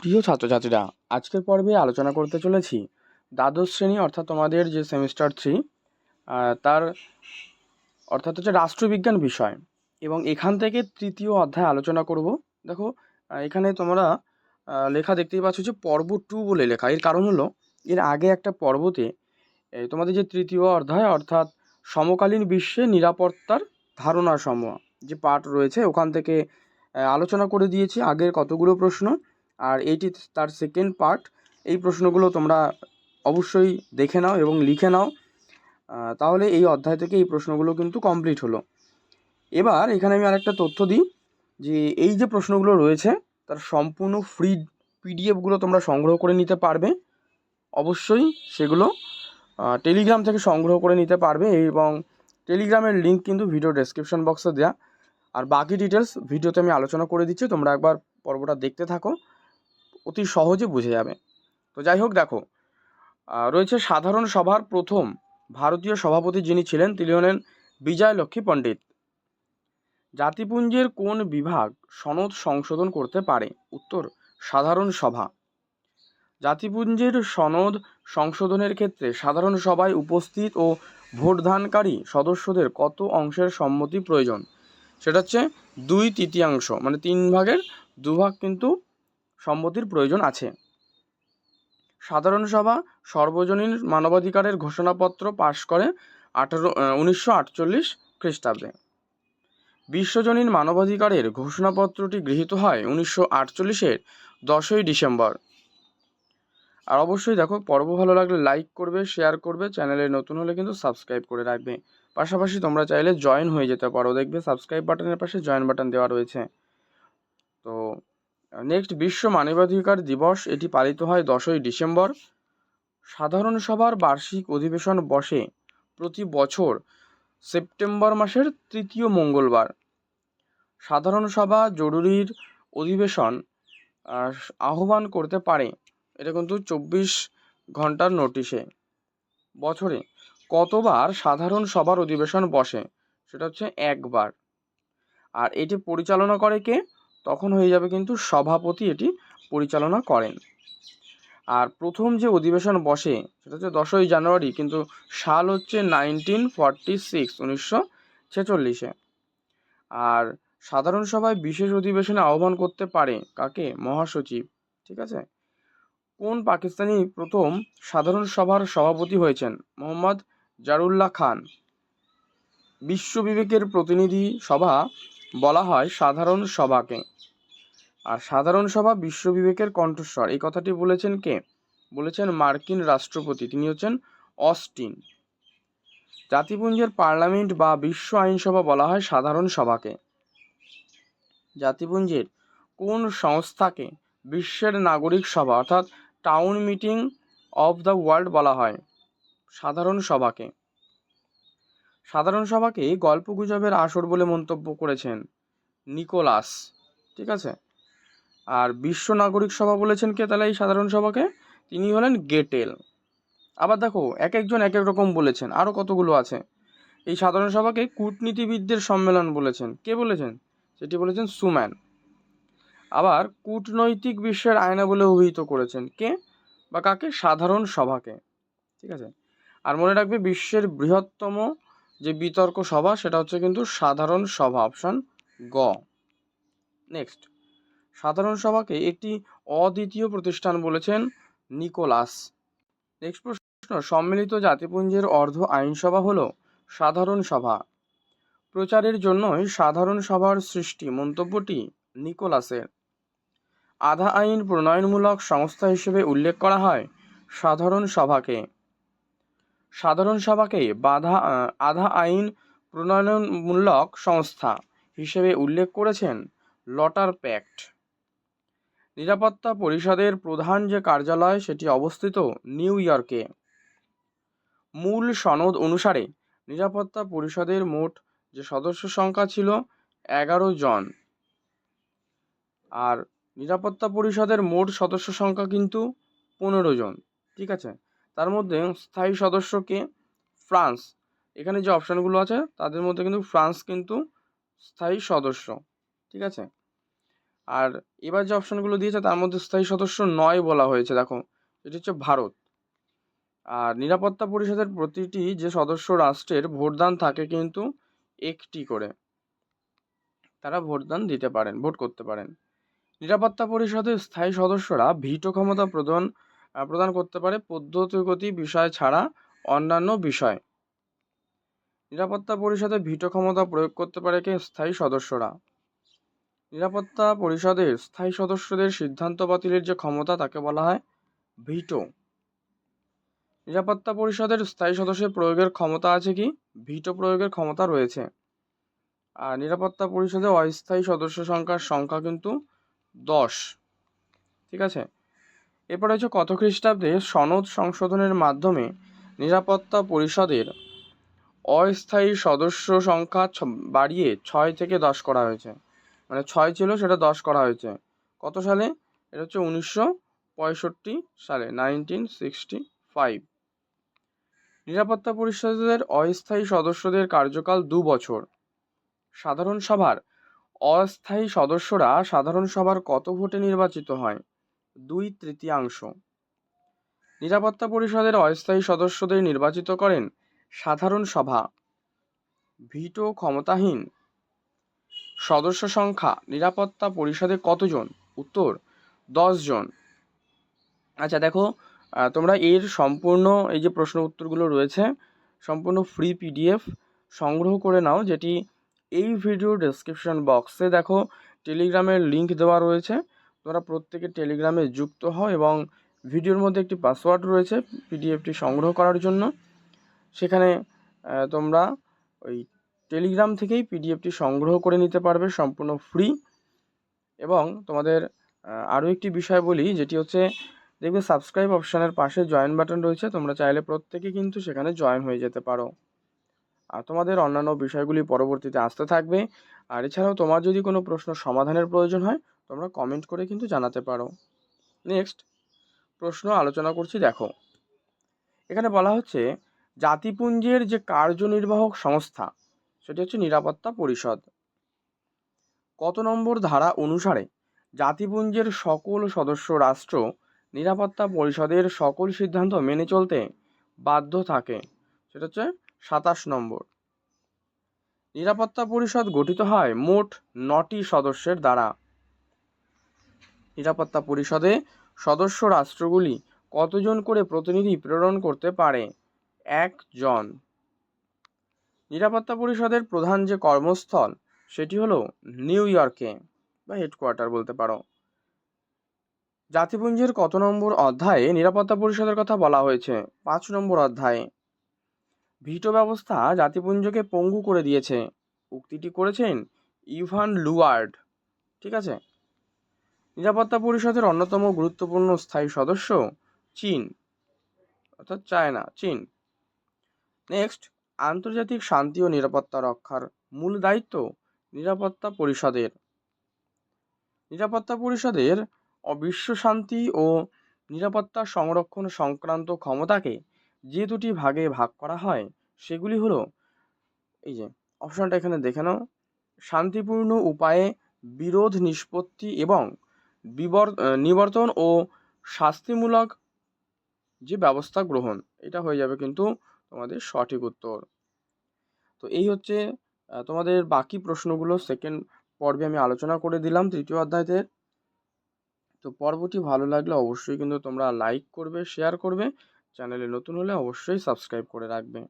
প্রিয় ছাত্রছাত্রীরা, আজকের পর্বে আলোচনা করতে চলেছি দ্বাদশ শ্রেণি, অর্থাৎ তোমাদের যে সেমিস্টার থ্রি তার অর্থাৎ হচ্ছে রাষ্ট্রবিজ্ঞান বিষয় এবং এখান থেকে তৃতীয় অধ্যায় আলোচনা করব। দেখো এখানে তোমরা লেখা দেখতেই পাচ্ছ যে পর্ব টু বলে লেখা। এর কারণ হলো, এর আগে একটা পর্বতে তোমাদের যে তৃতীয় অধ্যায়, অর্থাৎ সমকালীন বিশ্বে নিরাপত্তার ধারণা সমূহ যে পার্ট রয়েছে, ওখান থেকে আলোচনা করে দিয়েছি আগের কতগুলো প্রশ্ন। আর এইটি তার সেকেন্ড পার্ট এই প্রশ্নগুলো তোমরা অবশ্যই দেখে নাও এবং লিখে নাও। তাহলে এই অধ্যায় থেকে এই প্রশ্নগুলো কিন্তু কমপ্লিট হলো। এবার এখানে আমি আরেকটা তথ্য দিই যে এই যে প্রশ্নগুলো রয়েছে, তার সম্পূর্ণ ফ্রি পিডিএফগুলো তোমরা সংগ্রহ করে নিতে পারবে। অবশ্যই সেগুলো টেলিগ্রাম থেকে সংগ্রহ করে নিতে পারবে এবং টেলিগ্রামের লিঙ্ক কিন্তু ভিডিও ডেসক্রিপশন বক্সে দেওয়া আর বাকি ডিটেলস ভিডিওতে আমি আলোচনা করে দিচ্ছি, তোমরা একবার পর্বটা দেখতে থাকো। অতি সহজে বুঝে যাবে। তো যাই হোক, দেখো রয়েছে সাধারণ সভার প্রথম ভারতীয় সভাপতি যিনি ছিলেন, তিনি হলেন বিজয় লক্ষ্মী পণ্ডিত। জাতিপুঞ্জের কোন বিভাগ সনদ সংশোধন করতে পারে? উত্তর, সাধারণ সভা। জাতিপুঞ্জের সনদ সংশোধনের ক্ষেত্রে সাধারণ সভায় উপস্থিত ও ভোটদানকারী সদস্যদের কত অংশের সম্মতি প্রয়োজন? সেটা হচ্ছে দুই তৃতীয়াংশ মানে তিন ভাগের দুভাগ কিন্তু সম্মতির প্রয়োজন আছে। সাধারণ সভা সর্বজনীন মানবাধিকারের ঘোষণাপত্র পাশ করে আঠারো উনিশশো আটচল্লিশ খ্রিস্টাব্দে। বিশ্বজনীন মানবাধিকারের ঘোষণাপত্রটি গৃহীত হয় উনিশশো আটচল্লিশের দশই ডিসেম্বর। আর অবশ্যই দেখো, পর্ব ভালো লাগলে লাইক করবে, শেয়ার করবে, চ্যানেলে নতুন হলে কিন্তু সাবস্ক্রাইব করে রাখবে। পাশাপাশি তোমরা চাইলে জয়েন হয়ে যেতে পারো। দেখবে সাবস্ক্রাইব বাটনের পাশে জয়েন বাটন দেওয়া রয়েছে। তো নেক্সট বিশ্ব মানবাধিকার দিবস এটি পালিত হয় দশই ডিসেম্বর। সাধারণ সভার বার্ষিক অধিবেশন বসে প্রতি বছর সেপ্টেম্বর মাসের তৃতীয় মঙ্গলবার। সাধারণ সভা জরুরির অধিবেশন আহ, আহ্বান করতে পারে। এটা কিন্তু চব্বিশ ঘণ্টার নোটিশে। বছরে কতবার সাধারণ সভার অধিবেশন বসে? সেটা হচ্ছে একবার। আর এটি পরিচালনা করে কে? তখন হয়ে যাবে কিন্তু সভাপতি এটি পরিচালনা করেন। আর প্রথম যে অধিবেশন বসে, সেটা হচ্ছে দশই জানুয়ারি, কিন্তু সাল হচ্ছে নাইনটিন ফর্টি সিক্স উনিশশো ছেচল্লিশে। আর সাধারণ সভায় বিশেষ অধিবেশনে আহ্বান করতে পারে কাকে? মহাসচিব, ঠিক আছে? কোন পাকিস্তানি প্রথম সাধারণ সভার সভাপতি হয়েছেন? মোহাম্মদ জারুল্লাহ খান। বিশ্ব বিবেকের প্রতিনিধি সভা বলা হয় সাধারণ সভাকে। আর সাধারণ সভা বিশ্ব বিবেকের কণ্ঠস্বর। এই কথাটি বলেছেন কে? বলেছেন মার্কিন রাষ্ট্রপতি। তিনি হচ্ছেন অস্টিন। জাতিপুঞ্জের পার্লামেন্ট বা বিশ্ব আইনসভা বলা হয় সাধারণ সভাকে। জাতিপুঞ্জের কোন সংস্থাকে? বিশ্বের নাগরিক সভা, অর্থাৎ town meeting of the world বলা হয় সাধারণ সভাকে। সাধারণ সভাকে গল্পগুজবের আসর বলে মন্তব্য করেছেন নিকোলাস। ঠিক আছে? আর বিশ্ব নাগরিক সভা বলেছেন কে তাহলে এই সাধারণ সভাকে? তিনি হলেন গেটেল। আবার দেখো, এক একজন এক এক রকম বলেছেন আরও কতগুলো আছে? এই সাধারণ সভাকে কূটনীতিবিদদের সম্মেলন বলেছেন। কে বলেছেন? সেটি বলেছেন সুম্যান। আবার কূটনৈতিক বিশ্বের আয়না বলে অভিহিত করেছেন কে বা কাকে? সাধারণ সভাকে। ঠিক আছে? আর মনে রাখবে, বিশ্বের বৃহত্তম যে বিতর্ক সভা, সেটা হচ্ছে কিন্তু সাধারণ সভা, অপশন গ। নেক্সট। সাধারণ সভাকে একটি অদ্বিতীয় প্রতিষ্ঠান বলেছেন নিকোলাস। নেক্সট প্রশ্ন, সম্মিলিত জাতিপুঞ্জের অর্ধ আইনসভা হল সাধারণ সভা। প্রচারের জন্যই সাধারণ সভার সৃষ্টি মন্তব্যটি নিকোলাসের। আধা আইন প্রণয়নমূলক সংস্থা হিসেবে উল্লেখ করা হয় সাধারণ সভাকে। সাধারণ সভাকে বাধা আধা আইন প্রণয়নমূলক সংস্থা হিসেবে উল্লেখ করেছেন লটার প্যাক্ট। নিরাপত্তা পরিষদের প্রধান যে কার্যালয় সেটি অবস্থিত নিউ ইয়র্কে। মূল সনদ অনুসারে নিরাপত্তা পরিষদের মোট যে সদস্য সংখ্যা ছিল এগারো জন। আর নিরাপত্তা পরিষদের মোট সদস্য সংখ্যা কিন্তু পনেরো জন, ঠিক আছে? তার মধ্যে স্থায়ী সদস্যকে ফ্রান্স। এখানে যে অপশানগুলো আছে, তাদের মধ্যে কিন্তু ফ্রান্স কিন্তু স্থায়ী সদস্য, ঠিক আছে? আর এবার যে অপশনগুলো দিয়েছে তার মধ্যে স্থায়ী সদস্য নয় বলা হয়েছে, দেখো। এটি হচ্ছে ভারত। আর নিরাপত্তা পরিষদের প্রতিটি যে সদস্য রাষ্ট্রের ভোটদান থাকে কিন্তু একটি করে। তারা ভোটদান দিতে পারেন, ভোট করতে পারেন। নিরাপত্তা পরিষদের স্থায়ী সদস্যরা ভিটো ক্ষমতা প্রদান প্রদান করতে পারে পদ্ধতিগত বিষয় ছাড়া অন্যান্য বিষয়। নিরাপত্তা পরিষদে ভিটো ক্ষমতা প্রয়োগ করতে পারে কে? স্থায়ী সদস্যরা। নিরাপত্তা পরিষদের স্থায়ী সদস্যদের সিদ্ধান্ত বাতিলের যে ক্ষমতা, তাকে বলা হয় ভিটো। নিরাপত্তা পরিষদের স্থায়ী সদস্যের প্রয়োগের ক্ষমতা আছে কি? ভিটো প্রয়োগের ক্ষমতা রয়েছে। আর নিরাপত্তা পরিষদে অস্থায়ী সদস্য সংখ্যার সংখ্যা কিন্তু দশ। ঠিক আছে? এরপরে হচ্ছে কত খ্রিস্টাব্দে সনদ সংশোধনের মাধ্যমে নিরাপত্তা পরিষদের অস্থায়ী সদস্য সংখ্যা বাড়িয়ে ছয় থেকে দশ করা হয়েছে। মানে ছয় ছিল, সেটা দশ করা হয়েছে। কত সালে? এটা হচ্ছে উনিশশো পঁয়ষট্টি সালে নাইনটিন সিক্সটি ফাইভ নিরাপত্তা পরিষদের অস্থায়ী সদস্যদের কার্যকাল দু বছর। সাধারণ সভার অস্থায়ী সদস্যরা সাধারণ সভার কত ভোটে নির্বাচিত হয়? দুই তৃতীয়াংশ। নিরাপত্তা পরিষদের অস্থায়ী সদস্যদের নির্বাচিত করেন সাধারণ সভা। ভিটো ক্ষমতাহীন সদস্য সংখ্যা নিরাপত্তা পরিষদে কতজন? উত্তর জন। আচ্ছা দেখো তোমরা এর সম্পূর্ণ এই যে প্রশ্ন উত্তরগুলো রয়েছে, সম্পূর্ণ ফ্রি পিডিএফ সংগ্রহ করে নাও, যেটি এই ভিডিও ডেসক্রিপশন বক্সে দেখো টেলিগ্রামের লিংক দেওয়া রয়েছে। তোমরা প্রত্যেকে টেলিগ্রামে যুক্ত হও এবং ভিডিওর মধ্যে একটি পাসওয়ার্ড রয়েছে পিডিএফটি সংগ্রহ করার জন্য। সেখানে তোমরা ওই টেলিগ্রাম থেকেই পিডিএফটি সংগ্রহ করে নিতে পারবে সম্পূর্ণ ফ্রি এবং তোমাদের আরও একটি বিষয় বলি, যেটি হচ্ছে, দেখবে সাবস্ক্রাইব অপশানের পাশে জয়েন বাটন রয়েছে, তোমরা চাইলে প্রত্যেকে কিন্তু সেখানে জয়েন হয়ে যেতে পারো। আর তোমাদের অন্যান্য বিষয়গুলি পরবর্তীতে আসতে থাকবে। আর এছাড়াও তোমার যদি কোনো প্রশ্ন সমাধানের প্রয়োজন হয়, তোমরা কমেন্ট করে কিন্তু জানাতে পারো। নেক্সট প্রশ্ন আলোচনা করছি, দেখো। এখানে বলা হচ্ছে, জাতিপুঞ্জের যে কার্যনির্বাহক সংস্থা সেটি হচ্ছে নিরাপত্তা পরিষদ। কত নম্বর ধারা অনুসারে জাতিপুঞ্জের সকল সদস্য রাষ্ট্র নিরাপত্তা পরিষদের সকল সিদ্ধান্ত মেনে চলতে বাধ্য থাকে। সেটা হচ্ছে সাতাশ নম্বর। নিরাপত্তা পরিষদ গঠিত হয় মোট নটি সদস্যের দ্বারা। নিরাপত্তা পরিষদে সদস্য রাষ্ট্রগুলি কতজন করে প্রতিনিধি প্রেরণ করতে পারে? একজন। নিরাপত্তা পরিষদের প্রধান যে কর্মস্থল, সেটি হলো নিউ ইয়র্কে বা হেডকোয়ার্টার বলতে পারো। জাতিপুঞ্জের কত নম্বর অধ্যায়ে নিরাপত্তা পরিষদের কথা বলা হয়েছে, পাঁচ নম্বর অধ্যায়ে। ভিটো ব্যবস্থা জাতিপুঞ্জকে পঙ্গু করে দিয়েছে। উক্তিটি করেছেন ইভান লুয়ার্ড, ঠিক আছে? নিরাপত্তা পরিষদের অন্যতম গুরুত্বপূর্ণ স্থায়ী সদস্য চীন, অর্থাৎ চায়না, চীন। নেক্সট আন্তর্জাতিক শান্তি ও নিরাপত্তা রক্ষার মূল দায়িত্ব নিরাপত্তা পরিষদের। নিরাপত্তা পরিষদের অবিশ্ব শান্তি ও নিরাপত্তা সংরক্ষণ সংক্রান্ত ক্ষমতাকে যে দুটি ভাগে ভাগ করা হয়, সেগুলি হলো, এই যে, অপশনটা এখানে দেখে নাও। শান্তিপূর্ণ উপায়ে বিরোধ নিষ্পত্তি এবং বিবর নিবর্তন ও শাস্তিমূলক যে ব্যবস্থা গ্রহণ, এটা হয়ে যাবে কিন্তু তোমাদের সঠিক উত্তর। তো এই হচ্ছে তোমাদের বাকি প্রশ্নগুলো। সেকেন্ড পর্বে আমি আলোচনা করে দিলাম তৃতীয় অধ্যায়তে। তো পর্বটি ভালো লাগলে অবশ্যই কিন্তু তোমরা লাইক করবে শেয়ার করবে। চ্যানেলে নতুন হলে অবশ্যই সাবস্ক্রাইব করে রাখবে।